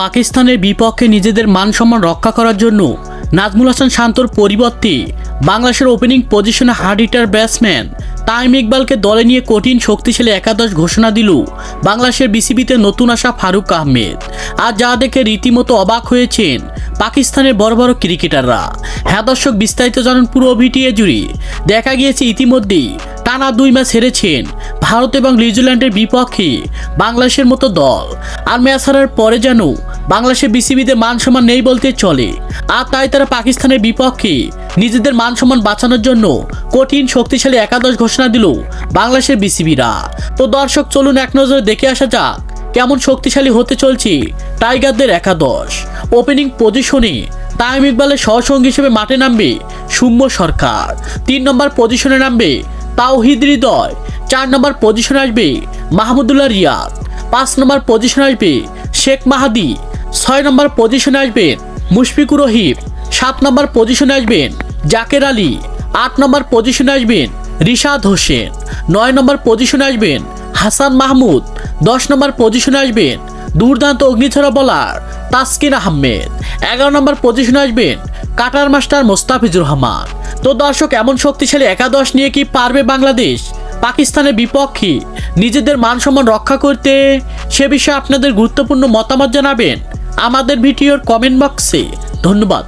পাকিস্তানের বিপক্ষে নিজেদের মান সম্মান রক্ষা করার জন্য নাজমুল হাসান শান্তর পরিবর্তে বাংলাদেশের ওপেনিং পজিশনে হার্ড হিটার ব্যাটসম্যান তাইম ইকবালকে দলে নিয়ে কঠিন শক্তিশালী একাদশ ঘোষণা দিল বাংলাদেশের বিসিবিতে নতুন আসা ফারুক আহমেদ। আর যা দেখে রীতিমতো অবাক হয়েছেন পাকিস্তানের বড় বড় ক্রিকেটাররা। হ্যাঁ দর্শক, বিস্তারিত জানান পুরো ভিটিএ জুড়ে। দেখা গিয়েছে ইতিমধ্যেই টানা দুই ম্যাচ হেরেছেন ভারত এবং নিউজিল্যান্ডের বিপক্ষে বাংলাদেশের মতো দল। আর ম্যাচ হারার পরে যেন বাংলাদেশের বিসিবিতে মান সম্মান নেই বলতে চলে। আর তাই তারা পাকিস্তানের বিপক্ষে নিজেদের মান সম্মান বাঁচানোর জন্য কঠিন, শক্তিশালী একাদশ ঘোষণা দিল বাংলাদেশের বিসিবিরা। তো দর্শক, চলুন এক নজরে দেখে আসা যাক কেমন শক্তিশালী হতে চলছে টাইগারদের একাদশ। ওপেনিং পজিশনে তাইম ইকবালের সহসঙ্গী হিসেবে মাঠে নামবে সুম্য সরকার। তিন নম্বর পজিশনে নামবে তাওহিদ হৃদয় চার নম্বর পজিশন আসবে মাহমুদুল্লাহ রিয়াদ। পাঁচ নম্বর পজিশন আসবে শেখ মাহাদি। ছয় নম্বর পজিশনে আসবেন মুশফিকুর রহিম। সাত নম্বর পজিশনে আসবেন জাকের আলী। আট নম্বর পজিশনে আসবেন রিশাদ হোসেন। নয় নম্বর পজিশনে আসবেন হাসান মাহমুদ। দশ নম্বর পজিশনে আসবেন দুর্দান্ত অগ্নিছড়া বলার তাসকিন আহমেদ। এগারো নম্বর পজিশনে আসবেন কাটার মাস্টার মোস্তাফিজুর রহমান। তো দর্শক, এমন শক্তিশালী একাদশ নিয়ে কি পারবে বাংলাদেশ? পাকিস্তানের বিপক্ষে নিজেদের মানসম্মান রক্ষা করতে সে বিষয়ে আপনাদের গুরুত্বপূর্ণ মতামত জানাবেন আমাদের ভিডিওর কমেন্ট বক্সে ধন্যবাদ।